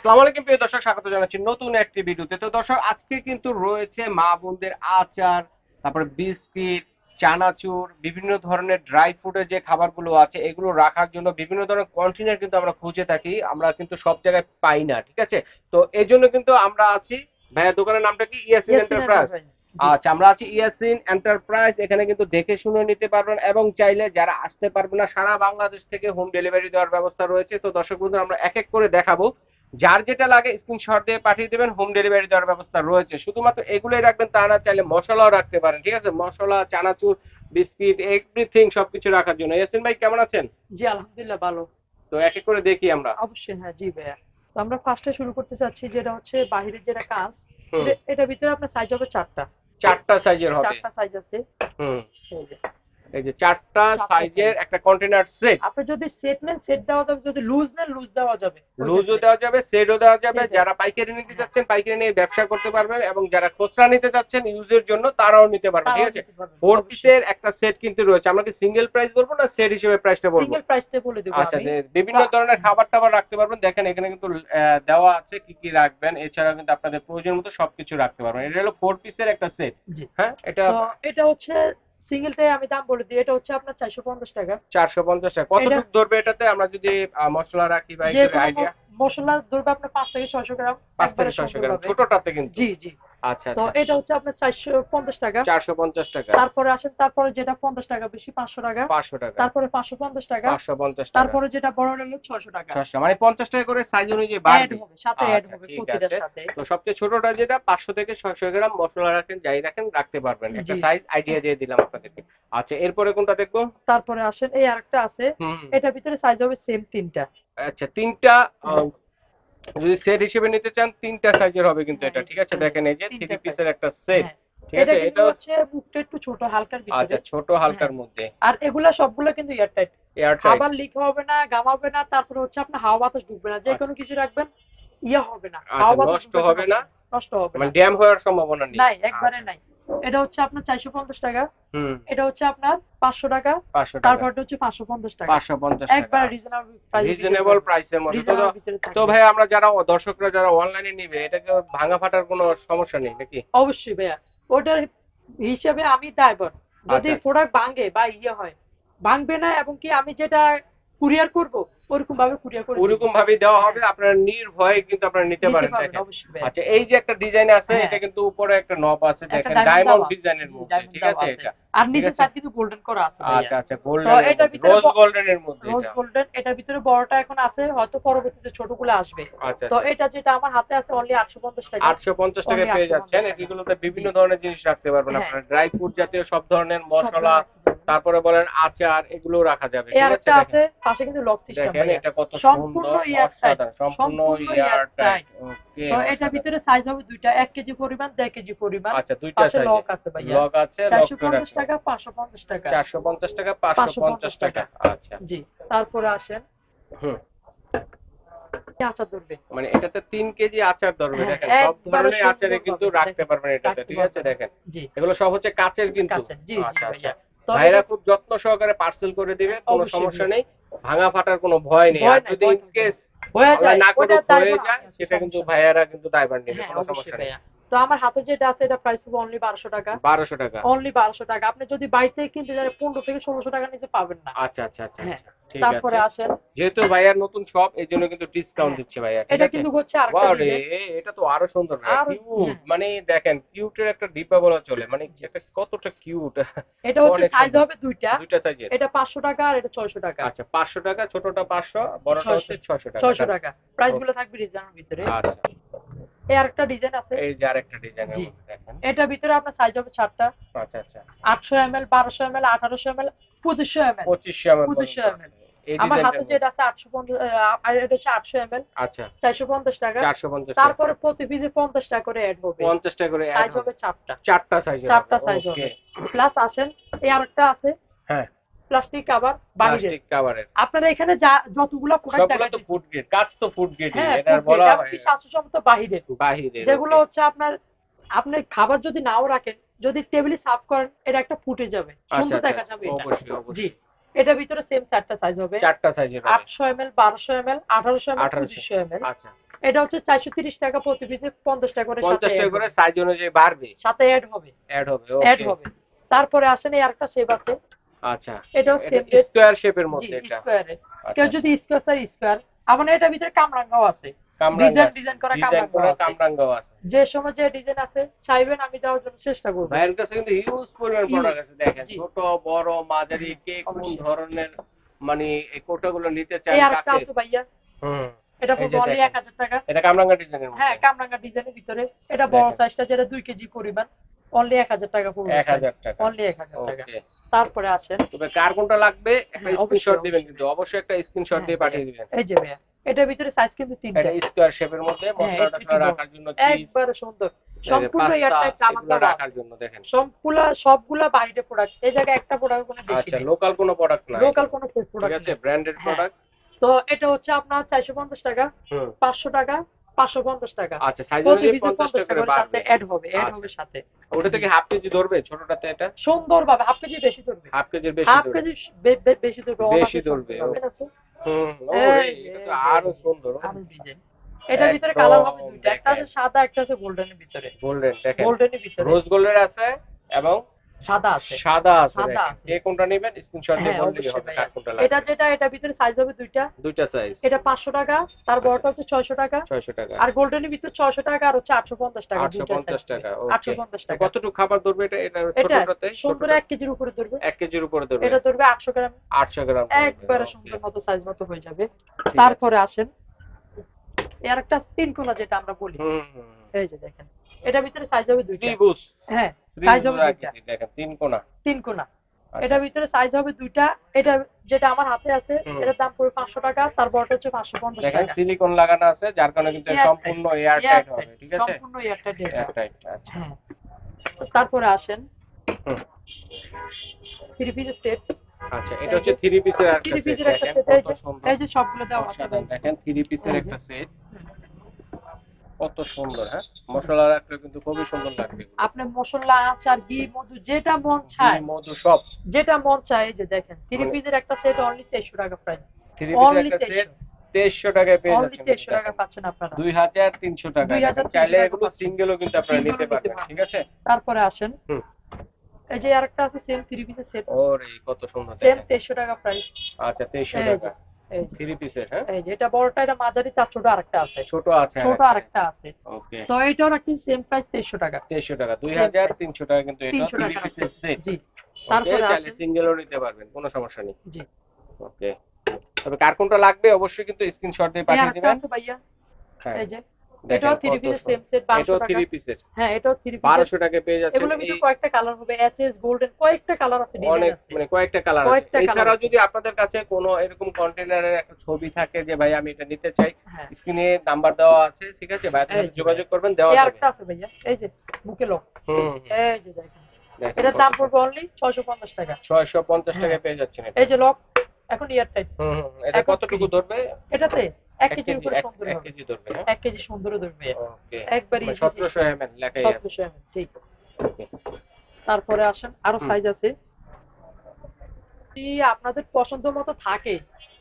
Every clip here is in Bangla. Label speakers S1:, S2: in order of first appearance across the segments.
S1: আসসালামু আলাইকুম প্রিয় দর্শক স্বাগত জানাচ্ছি নতুন একটি ভিডিওতে। তো দর্শক আজকে কিন্তু রয়েছে মা বোনদের আচার তারপরে বিস্কিট চানাচুর বিভিন্ন ধরনের ড্রাই ফ্রুটের যে খাবারগুলো আছে এগুলো রাখার জন্য বিভিন্ন ধরনের কন্টেনার কিন্তু আমরা খুঁজে থাকি আমরা কিন্তু সব জায়গায় পাই না ঠিক আছে? তো এই জন্য কিন্তু আমরা আছি ভাইয়া দোকানের নামটা কি? ইয়াসিন এন্টারপ্রাইজ আচ্ছা আমরা আছি ইয়াসিন এন্টারপ্রাইজ এখানে কিন্তু দেখে শুনে নিতে পারবেন এবং চাইলে যারা আসতে পারবে না সারা বাংলাদেশ থেকে হোম ডেলিভারি দেওয়ার ব্যবস্থা রয়েছে। তো দর্শক বন্ধু আমরা এক এক করে দেখাবো। যার যেটা লাগে স্ক্রিনশট দিয়ে পাঠিয়ে দেবেন হোম ডেলিভারি দেওয়ার ব্যবস্থা রয়েছে। শুধুমাত্র এগুলোই রাখবেন তা না চাইলে মশলাও রাখতে পারেন ঠিক আছে? মশলা চানাচুর বিস্কিট এভরিথিং সবকিছু রাখার জন্য। ইয়াসিন ভাই কেমন আছেন?
S2: জি আলহামদুলিল্লাহ ভালো।
S1: তো এক এক করে দেখি আমরা।
S2: অবশ্যই হ্যাঁ জি ভাইয়া। তো আমরা ফার্স্টে শুরু করতে চাচ্ছি যেটা হচ্ছে বাহিরের যেটা কাজ এটা- ভিতরে আপনার সাইজ হবে চারটা।
S1: চারটা সাইজের হবে।
S2: চারটা সাইজ আছে।
S1: হুম।
S2: এই যে।
S1: চারটা সাইজের একটা কন্টেনার সেট
S2: আপনি যদি সেট নেন সেট দেওয়া যাবে যদি লুজ নেন লুজ দেওয়া যাবে।
S1: লুজও দেওয়া যাবে সেটও দেওয়া যাবে। যারা পাইকারি নিতে। চাচ্ছেন পাইকারি নিয়ে ব্যবসা করতে পারবেন এবং যারা খুচরা নিতে চাচ্ছেন ইউজের জন্য তারাও নিতে পারবেন ঠিক আছে? ফোর পিসের একটা সেট কিন্তু রয়েছে। আমরা কি সিঙ্গেল প্রাইস বলব না সেট হিসেবে প্রাইসটা বলব?
S2: সিঙ্গেল প্রাইসটা বলে দেবো
S1: আচ্ছা বিভিন্ন ধরনের খাবার টাবার রাখতে পারবেন। দেখেন এখানে কিন্তু দেওয়া আছে কি কি রাখবেন। এছাড়াও কিন্তু আপনাদের প্রয়োজন মতো সবকিছু রাখতে পারবেন। এটা হলো ফোর পিসের একটা সেট হ্যাঁ এটা
S2: এটা হচ্ছে সিঙ্গেলটাই আমি দাম বলে দিই এটা হচ্ছে আপনার চারশো পঞ্চাশ টাকা।
S1: চারশো পঞ্চাশ টাকা। কতটুক ধরবে এটাতে? আমরা যদি মশলা রাখি বা আইডিয়া
S2: মশলা ধরবে আপনার পাঁচ থেকে ছয়শো গ্রাম।
S1: পাঁচ থেকে
S2: একবারে
S1: ছয়শো গ্রাম। ছোটটাতে কিন্তু।
S2: জি জি।
S1: আচ্ছা
S2: তো
S1: আচ্ছা।
S2: এটা হচ্ছে আপনার চারশো পঞ্চাশ টাকা।
S1: চারশো পঞ্চাশ টাকা।
S2: তারপরে আসেন তারপরে যেটা পঞ্চাশ টাকা বেশি পাঁচশো টাকা।
S1: পাঁচশো টাকা।
S2: তারপরে পাঁচশো পঞ্চাশ টাকা।
S1: পাঁচশো পঞ্চাশ টাকা।
S2: তারপরে যেটা বড় হলো ছয়শো টাকা।
S1: ছশো মানে পঞ্চাশ টাকা করে সাইজ অনুযায়ী বাড়বে।
S2: হবে সাথে অ্যাড
S1: আচ্ছা,
S2: হবে প্রতিটার সাথে।
S1: তো সবচেয়ে ছোটটা যেটা পাঁচশো থেকে ছয়শো গ্রাম মশলা রাখেন যাই রাখেন রাখতে পারবেন। একটা সাইজ আইডিয়া দিয়ে দিলাম আপনাদেরকে। আচ্ছা এরপরে কোনটা দেখব?
S2: তারপরে আসেন এই আরেকটা আছে। এটার ভিতরে সাইজ হবে সেম তিনটা।
S1: আচ্ছা তিনটা যদি সেট হিসেবে নিতে চান তিনটা সাইজের হবে কিন্তু এটা
S2: হ্যাঁ,
S1: ঠিক আছে? দেখেন এই যে থ্রি পিসের একটা সেট
S2: হ্যাঁ।
S1: ঠিক আছে? এটা
S2: হচ্ছে মুখটা একটু ছোট হালকার
S1: আচ্ছা ছোট হালকার মধ্যে।
S2: আর এগুলা সবগুলো কিন্তু এয়ারটাইট
S1: এয়ারটাইট
S2: খাবার লিক হবে না গামাবে না তারপরে হচ্ছে আপনার হাওয়া বাতাস ঢুকবে না। যে কোনো কিছু রাখবেন ইয়ে হবে না।
S1: আচ্ছা,
S2: হাওয়া বাতাস
S1: নষ্ট হবে না?
S2: নষ্ট হবে না।
S1: মানে ড্যাম হওয়ার সম্ভাবনা নেই।
S2: নাই একবারে
S1: আচ্ছা,
S2: নাই। এটা হচ্ছে আপনার চারশো পঞ্চাশ টাকা।
S1: হুম।
S2: এটা হচ্ছে আপনার পাঁচশো টাকা। তারপর হচ্ছে পাঁচশো পঞ্চাশ টাকা।
S1: পাঁচশো পঞ্চাশ
S2: একবার রিজনেবল
S1: রিজনেবল প্রাইসের মধ্যে। তো ভাই আমরা যারা দর্শকরা যারা অনলাইনে নিবে এটাকে ভাঙা ফাটার কোনো সমস্যা নেই নাকি?
S2: অবশ্যই ভাইয়া। ওটার হিসেবে আমি ড্রাইভার যদি
S1: আচ্ছা।
S2: প্রোডাক্ট ভাঙে বা ইয়ে হয় ভাঙবে না এবং কি আমি যেটা কুরিয়ার করব ওরকম ভাবে কুরিয়ার করে
S1: ওরকম ভাবে দেওয়া হবে আপনারা নির্ভয়ে কিন্তু আপনারা নিতে পারেন। আচ্ছা এই যে একটা ডিজাইন আছে
S2: হ্যাঁ।
S1: এটা কিন্তু উপরে একটা নব আছে দেখেন ডায়মন্ড ডিজাইনের মধ্যে ঠিক আছে। এটা
S2: আর নিচে। কিন্তু গোল্ডেন করা আছে
S1: আচ্ছা আচ্ছা গোল্ডেন
S2: এটার ভিতরে
S1: রোজ
S2: ব-
S1: গোল্ডেনের মধ্যে
S2: রোজ গোল্ডেন এটার ভিতরে বড়টা এখন আছে হয়তো পরবর্তীতে ছোটগুলো আসবে
S1: আচ্ছা
S2: তো এটা যেটা আমার হাতে আছে অনলি আটশো পঞ্চাশ টাকা
S1: আটশো পঞ্চাশ টাকা পেয়ে
S2: 850
S1: যাচ্ছেন এগুলোতে বিভিন্ন ধরনের জিনিস রাখতে পারবেন
S2: হ্যাঁ।
S1: আপনারা ড্রাই ফ্রুট জাতীয় সব ধরনের মশলা। তারপরে বলেন আচার এগুলো রাখা যাবে।
S2: এই
S1: আছে
S2: আরেকটা
S1: দেখেন।
S2: আছে পাশে কিন্তু লক সিস্টেম
S1: দেখেন এটা কত
S2: সম্পূর্ণ
S1: অসাধারণ সম্পূর্ণ
S2: সম্পূর্ণ
S1: এয়ারটাইট ওকে
S2: তো এটার ভিতরে সাইজ হবে দুইটা এক কেজি পরিমাণ দেড় কেজি পরিমাণ।
S1: আচ্ছা দুইটা সাইজ
S2: লক আছে ভাইয়া।
S1: লক আছে লক
S2: চারশো
S1: করে
S2: পঞ্চাশ
S1: রাখবেন
S2: টাকা পাঁচশো পঞ্চাশ টাকা।
S1: চারশো পঞ্চাশ টাকা
S2: 550
S1: টাকা
S2: টাকা।
S1: আচ্ছা।
S2: জি তারপরে আসেন।
S1: হুম।
S2: আচার ধরবে?
S1: মানে এটাতে তিন কেজি আচার ধরবে
S2: হ্যাঁ,
S1: দেখেন সব ধরনের আচারে কিন্তু রাখতে পারবেন এটাতে ঠিক আছে দেখেন।
S2: জি।
S1: এগুলো সব হচ্ছে কাচের কিন্তু। আচ্ছা আচ্ছা। ভাইরা খুব যত্ন সহকারে পার্সেল করে দিবে কোনো সমস্যা নেই। ভাঙা ফাটার কোনো ভয় নেই। আর যদি ইন কেস
S2: হয়ে যায়
S1: না করে হয়ে যায় সেটা কিন্তু ভাইয়ারা কিন্তু দায়ভার নেবে
S2: হ্যাঁ
S1: কোনো সমস্যা নেই।
S2: তো আমার হাতে যেটা আছে এটা প্রাইস পড়বে অনলি বারোশো টাকা।
S1: বারোশো টাকা।
S2: অনলি বারোশো টাকা। আপনি যদি বাইরে থেকে কিনতে যান পনেরো থেকে ষোলোশো টাকা নিচে পাবেন না।
S1: আচ্ছা আচ্ছা আচ্ছা
S2: হ্যাঁ,
S1: আচ্ছা।
S2: তারপরে আসেন।
S1: যেহেতু ভাইয়ার নতুন শপ এই জন্য কিন্তু ডিসকাউন্ট
S2: হ্যাঁ,
S1: দিচ্ছে ভাইয়া
S2: এটা কিন্তু হচ্ছে আরেকটা
S1: এটা তো আরও সুন্দর
S2: হ্যাঁ।
S1: মানে দেখেন কিউটের একটা ডিব্বা বলা চলে। মানে এটা কতটা কিউট
S2: এটা হচ্ছে সাইজ হবে দুইটা।
S1: দুইটা সাইজের
S2: এটা পাঁচশো টাকা আর এটা ছয়শো টাকা।
S1: আচ্ছা পাঁচশো টাকা ছোটটা পাঁচশো বড়টা হচ্ছে ছয়শো টাকা।
S2: ছয়শো টাকা। প্রাইসগুলো থাকবে ডিজাইনের ভিতরে।
S1: আচ্ছা।
S2: এই আরেকটা ডিজাইন আছে।
S1: এই যে আরেকটা
S2: জি। এটার ভিতরে আপনার সাইজ হবে
S1: আচ্ছা আচ্ছা।
S2: আটশো এম এল বারোশো এম এল আঠারোশো এম এল পঁচিশশো এম এল
S1: এমএল
S2: 2500 ml আমার হাতে যেটা আছে আটশো পঞ্চাশ আর এটা হচ্ছে
S1: আচ্ছা।
S2: টাকা। তারপরে প্রতি পিসে পঞ্চাশ টাকা করে অ্যাড হবে।
S1: পঞ্চাশ টাকা করে হবে। সাইজ
S2: হবে। প্লাস আসেন এই আরেকটা আছে।
S1: হ্যাঁ।
S2: প্লাস্টিক কাভার বাহিরে। আপনারা এখানে যা যতগুলো প্রোডাক্ট দেখা
S1: তো ফুড গ্রেড কাজ তো ফুড গ্রেড
S2: হ্যাঁ
S1: এটা বলা হয়।
S2: স্বাস্থ্যসম্মত বাহিরে।
S1: বাহিরে
S2: যেগুলো হচ্ছে আপনার আপনি খাবার যদি নাও রাখেন যদি টেবিলে সার্ভ করেন এটা একটা ফুটে যাবে। সুন্দর দেখা যাবে
S1: আচ্ছা, অবশ্যই
S2: জি এটার ভিতরে সেম চারটা সাইজ হবে।
S1: চারটা সাইজের হবে।
S2: আটশো এম এল বারোশো এম আঠারোশো এম
S1: 1800
S2: পঁচিশশো এম এল
S1: আচ্ছা।
S2: এটা হচ্ছে চারশো তিরিশ টাকা প্রতি পিসে পঞ্চাশ টাকা করে সাথে
S1: পঞ্চাশ টাকা করে। সাইজ অনুযায়ী বাড়বে।
S2: সাথে অ্যাড হবে।
S1: অ্যাড হবে
S2: অ্যাড হবে। তারপরে আসেন এই আরেকটা শেপ আছে।
S1: আচ্ছা
S2: এটাও সেম রেট
S1: শেপের মধ্যে এটা।
S2: স্কোয়ারে
S1: আচ্ছা,
S2: কেউ যদি স্কোয়ার চাই স্কোয়ার আবার এটার ভিতরে কামরাঙ্গাও আছে। ডিজাইন ডিজাইন করা কামরাঙ্গাও আছে। যে সময় যে ডিজাইন আছে চাইবেন আমি দেওয়ার জন্য চেষ্টা করব।
S1: ভাইয়ের কাছে কিন্তু হিউজ পরিমাণ প্রোডাক্ট আছে। দেখেন ছোট বড় মাঝারি কে কোন ধরনের মানে এই কোটাগুলো নিতে চান
S2: এই আরেকটা আছে ভাইয়া।
S1: হুম
S2: এটা
S1: এই
S2: অনলি
S1: দেখেন।
S2: এক হাজার টাকা।
S1: এটা কামরাঙ্গা ডিজাইনের
S2: হ্যাঁ কামরাঙ্গা ডিজাইনের ভিতরে। এটা বড় সাইজটা যেটা দুই কেজি পরিমাণ। অনলি এক হাজার টাকা পড়বে।
S1: টাকা।
S2: অনলি টাকা। তারপরে আসেন
S1: তবে কার কোনটা লাগবে একটা
S2: হ্যাঁ,
S1: স্ক্রিনশট দিবেন কিন্তু অবশ্যই একটা স্ক্রিনশট
S2: হ্যাঁ,
S1: দিয়ে পাঠিয়ে দিবেন।
S2: এই যে ভাইয়া এটার ভিতরে সাইজ কিন্তু তিনটা।
S1: এটা স্কোয়ার শেপের মধ্যে
S2: হ্যাঁ,
S1: রাখার জন্য চিজ
S2: একবারে সুন্দর। সম্পূর্ণ এয়ারটাইট
S1: এগুলো রাখার জন্য দেখেন।
S2: সবগুলা সবগুলা বাইরে প্রোডাক্ট এই জায়গায় একটা প্রোডাক্ট কোনো বেশি
S1: আচ্ছা লোকাল কোনো প্রোডাক্ট না
S2: লোকাল কোনো
S1: ঠিক
S2: প্রোডাক্ট
S1: আছে ব্র্যান্ডেড
S2: হ্যাঁ।
S1: প্রোডাক্ট
S2: তো এটা হচ্ছে আপনার চারশো পঞ্চাশ টাকা
S1: হুম।
S2: পাঁচশো টাকা পাঁচশো পঞ্চাশ টাকা।
S1: আচ্ছা সাইজ অনুযায়ী
S2: পিসে
S1: 50
S2: পঞ্চাশ
S1: টাকা
S2: সাথে অ্যাড হবে অ্যাড
S1: আচ্ছা।
S2: হবে সাথে।
S1: ওটা থেকে হাফ কেজি ধরবে ছোটটাতে এটা?
S2: সুন্দর ভাবে হাফ কেজি বেশি ধরবে।
S1: হাফ কেজির বেশি
S2: হাফ কেজি বেশি ধরবে
S1: বেশি ধরবে? হুম
S2: আরও
S1: সুন্দর
S2: ডিজাইন এটার ভিতরে কালার হবে দুইটা একটা আছে সাদা একটা আছে গোল্ডেনের ভিতরে।
S1: গোল্ডেন দেখেন।
S2: গোল্ডেনের ভিতরে।
S1: রোজ গোল্ডের আছে এবং
S2: সাদা আছে।
S1: সাদা আছে কে কোনটা নেবেন? স্ক্রিনশট দিয়ে
S2: হ্যাঁ,
S1: বললেই হবে কার কোনটা
S2: এটা যেটা এটার ভিতরে সাইজ হবে দুইটা।
S1: দুইটা সাইজ
S2: এটা পাঁচশো টাকা তার বড়টা হচ্ছে ছয়শো টাকা।
S1: 600 টাকা।
S2: আর গোল্ডেনের ভিতরে ছয়শো টাকা আর হচ্ছে আটশো পঞ্চাশ টাকা
S1: 850 টাকা,
S2: আটশো
S1: okay.
S2: পঞ্চাশ
S1: তো
S2: টাকা।
S1: কতটুকু খাবার ধরবে এটা? এটা
S2: এটা
S1: ছোটটাতে?
S2: সুন্দর
S1: ছোটটা
S2: এক কেজির উপরে ধরবে।
S1: এক কেজির উপরে ধরবে।
S2: এটা ধরবে আটশো গ্রাম।
S1: 800 গ্রাম
S2: একবারে সুন্দর মতো সাইজ মতো হয়ে যাবে। তারপরে আসেন এর একটা তিন কোনা যেটা আমরা বলি। এই যে দেখেন। এটার ভিতরে সাইজ হবে দুইটা।
S1: ত্রিভুজ
S2: হ্যাঁ সাইজ হবে দুইটা।
S1: দেখেন তিন কোণা
S2: তিন কোনা।
S1: আচ্ছা,
S2: এটার ভিতরে সাইজ হবে দুইটা। এটা যেটা আমার হাতে আছে এটার দাম পড়বে পাঁচশো টাকা তার বড়টা হচ্ছে পাঁচশো পঞ্চাশ
S1: দেখেন সিলিকন লাগানো আছে যার কারণে কিন্তু সম্পূর্ণ এয়ার টাইট হবে ঠিক আছে?
S2: সম্পূর্ণ এয়ারটাইট
S1: এয়ার টাইট আচ্ছা।
S2: হ্যাঁ। তো তারপরে আসেন। থ্রি পিসের সেট
S1: আচ্ছা এটা হচ্ছে থ্রি পিসের একটা
S2: থ্রি
S1: সেট
S2: পিসের একটা
S1: দেখেন
S2: এই যে সবগুলো দেওয়া আছে।
S1: দেখেন থ্রি পিসের একটা সেট কত সুন্দর হ্যাঁ? মশলা রাখলে কিন্তু খুবই সুন্দর লাগবে।
S2: আপনি মশলা আচার ঘি মধু যেটা মন চায়।
S1: মধু সব।
S2: যেটা মন চায় এই যে দেখেন থ্রি পিসের একটা সেট অনলি তেইশশো টাকা প্রাইস
S1: থ্রি পিসের একটা সেট
S2: তেইশশো।
S1: টাকায় পেয়ে
S2: অনলি
S1: যাচ্ছেন
S2: তেইশশো টাকা পাচ্ছেন আপনারা।
S1: দুই হাজার তিনশো টাকা
S2: 2300
S1: চাইলে এগুলো সিঙ্গেলও কিন্তু আপনারা নিতে পারবেন। ঠিক আছে?
S2: তারপরে আসেন। এই যে আরেকটা আছে সেম থ্রি পিসের সেট
S1: ওরে কত সুন্দর
S2: সেম তেইশশো টাকা প্রাইস
S1: আচ্ছা তেইশশো টাকা। থ্রি পিসের হ্যাঁ?
S2: এই যে এটা বড়টা এটা মাঝারি তার ছোট আরেকটা আছে।
S1: ছোট আছে
S2: ছোট আরেকটা আছে।
S1: ওকে
S2: তো এটার একটি সেম প্রাইস তেইশশো টাকা।
S1: টাকা দুই
S2: Same
S1: হাজার
S2: price।
S1: তিনশো টাকা কিন্তু এটা
S2: তিনশো
S1: থ্রি পিসের সেট
S2: জি। তারপরে
S1: চাইলে সিঙ্গেলও নিতে পারবেন কোনো সমস্যা নেই।
S2: জি।
S1: ওকে তবে কার কোনটা লাগবে অবশ্যই কিন্তু স্ক্রিনশট দিয়ে পাঠিয়ে দিবেন।
S2: ভাইয়া।
S1: হ্যাঁ।
S2: এই যে
S1: দেখেন
S2: এটাও থ্রি সেম সেট টাকা।
S1: পিসের
S2: হ্যাঁ এটাও থ্রি
S1: টাকা পেয়ে যাচ্ছেন
S2: এগুলোর ভিতরে কয়েকটা কালার হবে এসএস গোল্ডেন কয়েকটা কালার আছে
S1: অনেক
S2: আছে।
S1: মানে কয়েকটা কালার আছে। এছাড়াও যদি আপনাদের কাছে কোনো এরকম কন্টেনারের একটা ছবি থাকে যে ভাই আমি এটা নিতে চাই
S2: হ্যাঁ।
S1: স্ক্রিনে নাম্বার দেওয়া আছে ঠিক আছে? ভাই যোগাযোগ করবেন দেওয়া যাবে।
S2: আরেকটা আছে ভাইয়া। এই যে বুকে লক
S1: হুম
S2: এই যে দেখেন। এটার দাম পড়বে অনলি ছয়শো পঞ্চাশ টাকা।
S1: ছয়শো পঞ্চাশ
S2: হ্যাঁ।
S1: পেয়ে যাচ্ছেন
S2: এই যে লক এখন ইয়ার টাইপ
S1: হুম, এটা কতটুকু ধরবে?
S2: এটাতে? কেজির উপরে সুন্দর
S1: কেজি ধরবে হ্যাঁ?
S2: কেজি সুন্দর ধরবে।
S1: ওকে।
S2: একবারই
S1: লেখাই আছে।
S2: এমএল ঠিক। তারপরে আসেন
S1: আরও
S2: সাইজ আছে। যদি আপনাদের পছন্দ মতো থাকে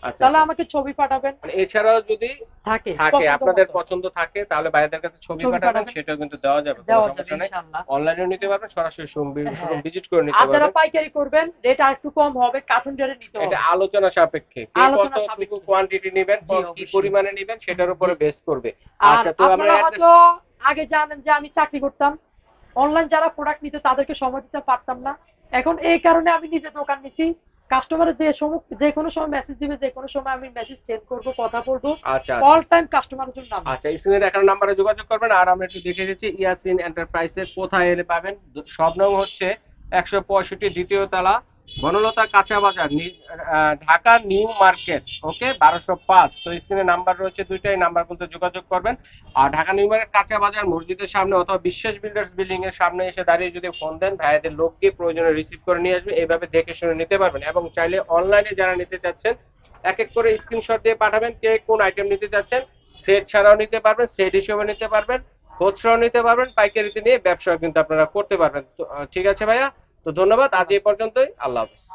S1: আচ্ছা
S2: তাহলে
S1: আচ্ছা।
S2: আমাকে ছবি পাঠাবেন।
S1: মানে এছাড়াও যদি
S2: থাকে
S1: থাকে আপনাদের পছন্দ থাকে তাহলে বাইরের কাছে ছবি পাঠাবেন। সেটাও কিন্তু দেওয়া যাবে কোনো সমস্যা নেই।
S2: ইনশাআল্লাহ
S1: অনলাইনেও নিতে পারবেন সরাসরি শোরুম
S2: হ্যাঁ।
S1: ভিজিট করে নিতে
S2: আর যারা পাইকারি করবেন রেট আর একটু কম হবে কার্টুন রেটে নিতে হবে।
S1: এটা আলোচনা সাপেক্ষে। কতটুকু কোয়ান্টিটি নেবেন কি পরিমাণে নেবেন সেটার উপরে বেস করবে। আচ্ছা তো আমরা
S2: আগে জানেন যে আমি চাকরি করতাম। অনলাইন যারা প্রোডাক্ট নিতে তাদেরকে সময় দিতে পারতাম না। এখন এই কারণে আমি নিজে দোকান নিছি। কাস্টমারের যে সময় যে কোনো সময় মেসেজ দিবে যে কোনো সময় আমি মেসেজ চেঞ্জ করব কথা বলব।
S1: আচ্ছা
S2: অল টাইম কাস্টমারের জন্য নাম
S1: আচ্ছা স্ক্রিনে দেখানো নাম্বারে যোগাযোগ করবেন। আর আমরা একটু দেখে দিচ্ছি ইয়াসিন এন্টারপ্রাইজের কোথায় এলে পাবেন। সব নং হচ্ছে একশো পঁয়ষট্টি দ্বিতীয় তলা। বনলতা কাঁচা বাজার ঢাকা নিউ মার্কেট, ওকে? বারোশো পাঁচ। তো স্ক্রিনে নাম্বার রয়েছে দুইটাই নাম্বার বলতে যোগাযোগ করবেন। আর ঢাকা নিউ মার্কেট, কাঁচা বাজার, মসজিদের সামনে অথবা বিশ্বাস বিল্ডার্স বিল্ডিং এর সামনে এসে দাঁড়িয়ে যদি ফোন দেন, ভাইয়াদের লোক দিয়ে প্রয়োজনে রিসিভ করে নিয়ে আসবে। এইভাবে দেখে শুনে নিতে পারবেন। এবং চাইলে অনলাইনে যারা নিতে চাচ্ছেন, এক এক করে স্ক্রিনশট দিয়ে পাঠাবেন কে কোন আইটেম নিতে চাচ্ছেন। সেট ছাড়াও নিতে পারবেন সেট হিসেবে নিতে পারবেন, খুচরাও নিতে পারবেন, পাইকারিতে নিয়ে ব্যবসা কিন্তু আপনারা করতে পারবেন। ঠিক আছে ভাইয়া? তো ধন্যবাদ আজ এই পর্যন্তই আল্লাহ হাফিজ।